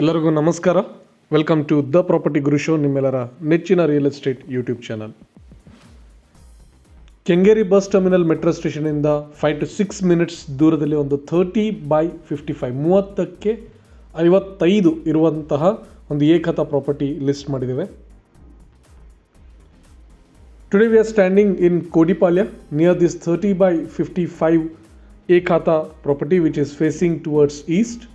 ಎಲ್ಲರಿಗೂ ನಮಸ್ಕಾರ. Welcome to the property Guru show ನಿಮ್ಮೆಲ್ಲರ ನೆಚ್ಚಿನ real estate YouTube channel Kengeri bus terminal metro ಸ್ಟೇಷನಿಂದ five to six minutes ದೂರದಲ್ಲಿ ಒಂದು ಥರ್ಟಿ ಬೈ ಫಿಫ್ಟಿ ಫೈವ್ ಮೂವತ್ತಕ್ಕೆ ಐವತ್ತೈದು ಇರುವಂತಹ ಒಂದು ಏಕತಾ ಪ್ರಾಪರ್ಟಿ ಲಿಸ್ಟ್ ಮಾಡಿದ್ದೇವೆ. Today we are standing in Kodipalya near this thirty by fifty five e-khata property which is facing towards east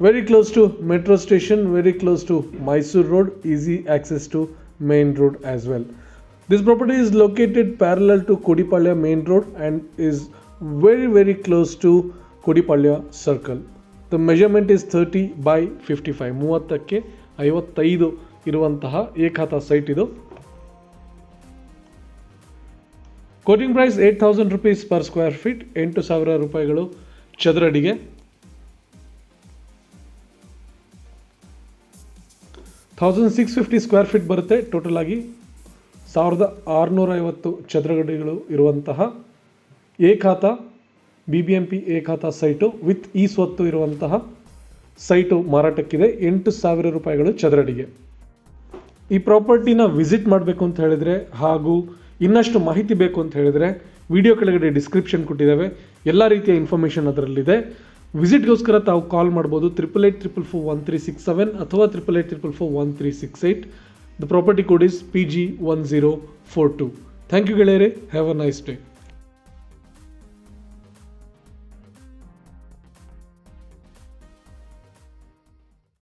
very close to metro station very close to mysore road easy access to main road as well this property is located parallel to kodipalya main road and is very very close to kodipalya circle the measurement is 30 by 55 ಮೂವತ್ತಕ್ಕೆ ಐವತ್ತೈದು ಇರುವಂತಹ ಏಕಾತ site ಇದು quoting price eight thousand rupees per square feet ಎಂಟು ಸಾವಿರ ರೂಪಾಯಿಗಳು ಚದರಡಿಗೆ thousand six fifty square feet ಬರುತ್ತೆ. Total ಆಗಿ ಸಾವಿರದ ಆರುನೂರ ಐವತ್ತು ಚದರಗಡಿಗಳು ಇರುವಂತಹ e-khata B B M P e-khata site with ಈ ಸ್ವತ್ತು ಇರುವಂತಹ ಸೈಟು ಮಾರಾಟಕ್ಕಿದೆ. ಎಂಟು ಸಾವಿರ ರೂಪಾಯಿಗಳು ಚದರಡಿಗೆ. ಈ ಪ್ರಾಪರ್ಟಿನ ವಿಸಿಟ್ ಮಾಡಬೇಕು ಅಂತ ಹೇಳಿದರೆ ಹಾಗೂ ಇನ್ನಷ್ಟು ಮಾಹಿತಿ ಬೇಕು ಅಂತ ಹೇಳಿದರೆ ವಿಡಿಯೋ ಕೆಳಗಡೆ ಡಿಸ್ಕ್ರಿಪ್ಷನ್ ಕೊಟ್ಟಿದ್ದಾವೆ. ಎಲ್ಲ ರೀತಿಯ ಇನ್ಫಾರ್ಮೇಷನ್ ಅದರಲ್ಲಿದೆ. ವಿಸಿಟ್ಗೋಸ್ಕರ ತಾವು ಕಾಲ್ ಮಾಡ್ಬೋದು triple eight triple four one three six seven ಅಥವಾ triple eight triple four one three six eight the property code is P G one zero four two thank you ಗೆಳೆಯರೆ. Have a nice day